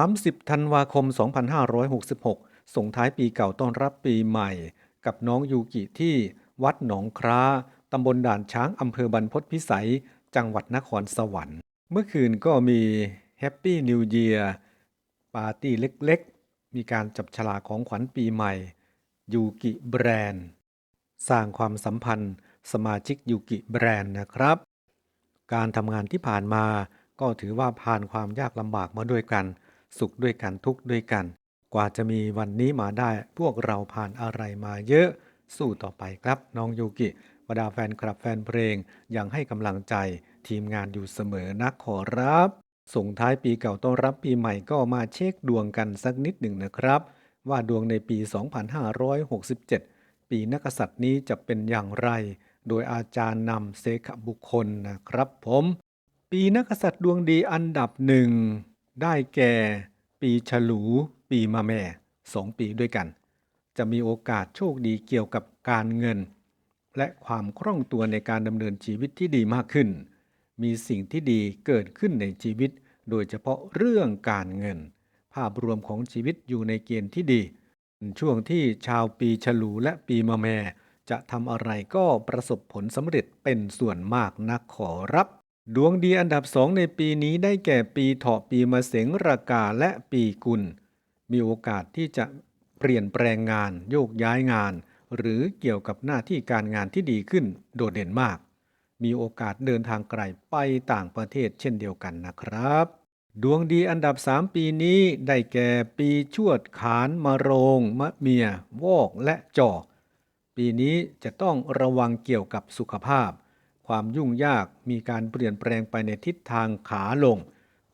30 ธันวาคม 2566 ส่งท้ายปีเก่าต้อนรับปีใหม่ กับน้องยูกิที่วัดหนองคร้าตำบลด่านช้างอำเภอบรรพตพิสัย จังหวัดนครสวรรค์ เมื่อคืนก็มีแฮปปี้นิวเ a ียร์ปาร์ตี้เล็กๆ มีการจับฉลากของขวัญปีใหม่ ยูกิแบรนด์ สร้างความสัมพันธ์สมาชิกยูกิแบรนด์นะครับ การทำงานที่ผ่านมาก็ถือว่าผ่านความยากลำบากมาด้วยกัน สุขด้วยกันทุกข์ด้วยกัน กว่าจะมีวันนี้มาได้ พวกเราผ่านอะไรมาเยอะ สู้ต่อไปครับ น้องยูกิบรรดาแฟนคลับแฟนเพลงยังให้กำลังใจทีมงานอยู่เสมอนะขอรับ ส่งท้ายปีเก่าต้อนรับปีใหม่ก็มาเช็คดวงกันสักนิดหนึ่งนะครับ ว่าดวงในปี 2567 ปีนักษัตริย์นี้จะเป็นอย่างไร โดยอาจารย์นำเซขบุคคลนะครับผม ปีนักษัตริย์ดวงดีอันดับหนึ่งได้แก่ ปีฉลู ปีมะแม่สองปีด้วยกัน จะมีโอกาสโชคดีเกี่ยวกับการเงิน และความคล่องตัวในการดำเนินชีวิตที่ดีมากขึ้น มีสิ่งที่ดีเกิดขึ้นในชีวิต โดยเฉพาะเรื่องการเงิน ภาพรวมของชีวิตอยู่ในเกณฑ์ที่ดี ช่วงที่ชาวปีฉลูและปีมะแม่จะทำอะไรก็ประสบผลสำเร็จเป็นส่วนมากนะขอรับ ดวงดีอันดับสองในปีนี้ได้แก่ปีเถาะปีมะเสงรากาและปีกุล มีโอกาสที่จะเปลี่ยนแปลงงาน โยกย้ายงาน หรือเกี่ยวกับหน้าที่การงานที่ดีขึ้นโดดเด่นมาก มีโอกาสเดินทางไกลไปต่างประเทศเช่นเดียวกันนะครับ ดวงดีอันดับ 3 ปีนี้ได้แก่ปีชวดขานมะโรง มะเมียวอกและจอปีนี้จะต้องระวังเกี่ยวกับสุขภาพ ความยุ่งยากมีการเปลี่ยนแปลงไปในทิศทางขาลง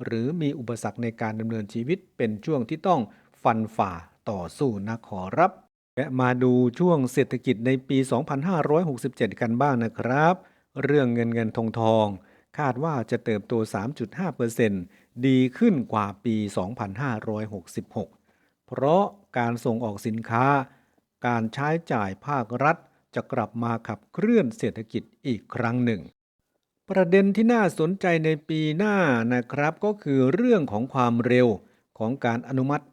หรือมีอุปสรรคในการดำเนินชีวิตเป็นช่วงที่ต้องฟันฝ่าต่อสู้นะขอรับ และมาดูช่วงเศรษฐกิจในปี 2567 กันบ้างนะครับ เรื่องเงินเงินทองทอง คาดว่าจะเติบโต 3.5%ดีขึ้นกว่าปี 2566 เพราะการส่งออกสินค้า การใช้จ่ายภาครัฐ จะกลับมาขับเคลื่อนเศรษฐกิจอีกครั้งหนึ่ง ประเด็นที่น่าสนใจในปีหน้านะครับ ก็คือเรื่องของความเร็วของการอนุมัติ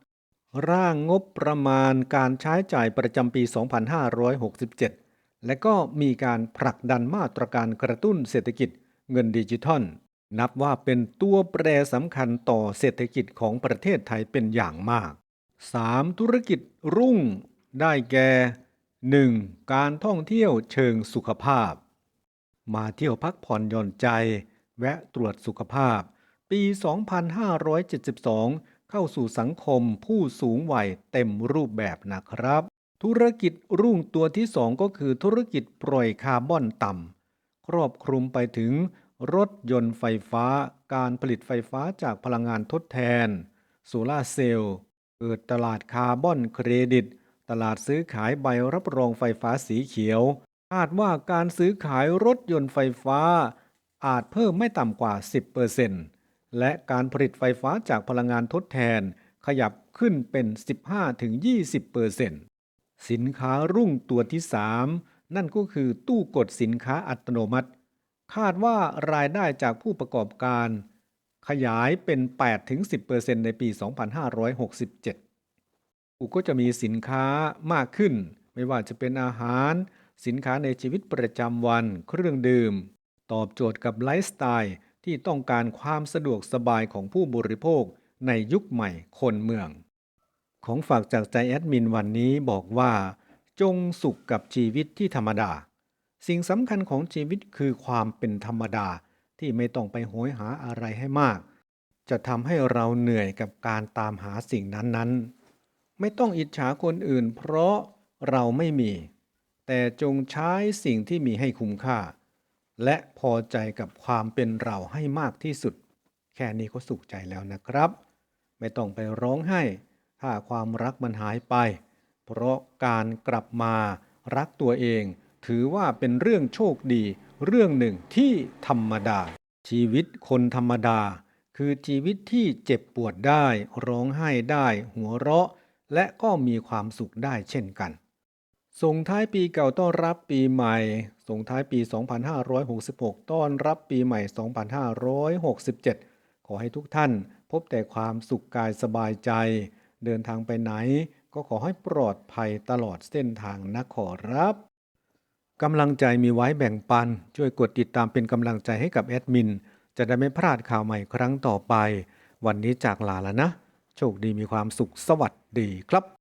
ร่างงบประมาณการใช้จ่ายประจำปี 2567 และก็มีการผลักดันมาตรการกระตุ้นเศรษฐกิจเงินดิจิทัล นับว่าเป็นตัวแปรสำคัญต่อเศรษฐกิจของประเทศไทยเป็นอย่างมาก 3. ธุรกิจรุ่งได้แก่ 1. การท่องเที่ยวเชิงสุขภาพ มาเที่ยวพักผ่อนหย่อนใจ แวะตรวจสุขภาพ ปี 2572 เข้าสู่สังคมผู้สูงวัยเต็มรูปแบบนะครับ ธุรกิจรุ่งตัวที่ 2 ก็คือธุรกิจปล่อยคาร์บอนต่ำครอบคลุมไปถึง รถยนต์ไฟฟ้า การผลิตไฟฟ้าจากพลังงานทดแทน โซลาเซลล์เปิดตลาดคาร์บอนเครดิต ตลาดซื้อขายใบรับรองไฟฟ้าสีเขียว คาดว่าการซื้อขายรถยนต์ไฟฟ้า อาจเพิ่มไม่ต่ำกว่า 10%และการผลิตไฟฟ้าจากพลังงานทดแทน ขยับขึ้นเป็น 15-20%สินค้ารุ่งตัวที่ 3 นั่นก็คือตู้กดสินค้าอัตโนมัติ คาดว่ารายได้จากผู้ประกอบการ ขยายเป็น 8-10%ในปี 2567 กูก็จะมีสินค้ามากขึ้น ไม่ว่าจะเป็นอาหาร สินค้าในชีวิตประจำวัน เครื่องดื่ม ตอบโจทย์กับไลฟ์สไตล์ที่ต้องการความสะดวกสบายของผู้บริโภคในยุคใหม่คนเมือง ของฝากจากใจแอดมินวันนี้บอกว่า จงสุขกับชีวิตที่ธรรมดา สิ่งสำคัญของชีวิตคือความเป็นธรรมดาที่ไม่ต้องไปโหยหาอะไรให้มาก จะทำให้เราเหนื่อยกับการตามหาสิ่งนั้นๆ ไม่ต้องอิจฉาคนอื่น เพราะเราไม่มี แต่จงใช้สิ่งที่มีให้คุ้มค่า และพอใจกับความเป็นเราให้มากที่สุด แค่นี้ก็สุขใจแล้วนะครับ ไม่ต้องไปร้องไห้ ถ้าความรักมันหายไป เพราะการกลับมารักตัวเอง ถือว่าเป็นเรื่องโชคดี เรื่องหนึ่งที่ธรรมดา ชีวิตคนธรรมดา คือชีวิตที่เจ็บปวดได้ ร้องไห้ได้ หัวเราะ และก็มีความสุขได้เช่นกัน ส่งท้ายปีเก่าต้อนรับปีใหม่ ส่งท้ายปี 2566 ต้อนรับปีใหม่ 2567 ขอให้ทุกท่านพบแต่ความสุขกายสบายใจ เดินทางไปไหน ก็ขอให้ปลอดภัยตลอดเส้นทางนะขอรับกำลังใจมีไว้แบ่งปัน ช่วยกดติดตามเป็นกำลังใจให้กับแอดมิน จะได้ไม่พลาดข่าวใหม่ครั้งต่อไป วันนี้จากลาแล้วนะ โชคดีมีความสุขสวัสดี ดีครับ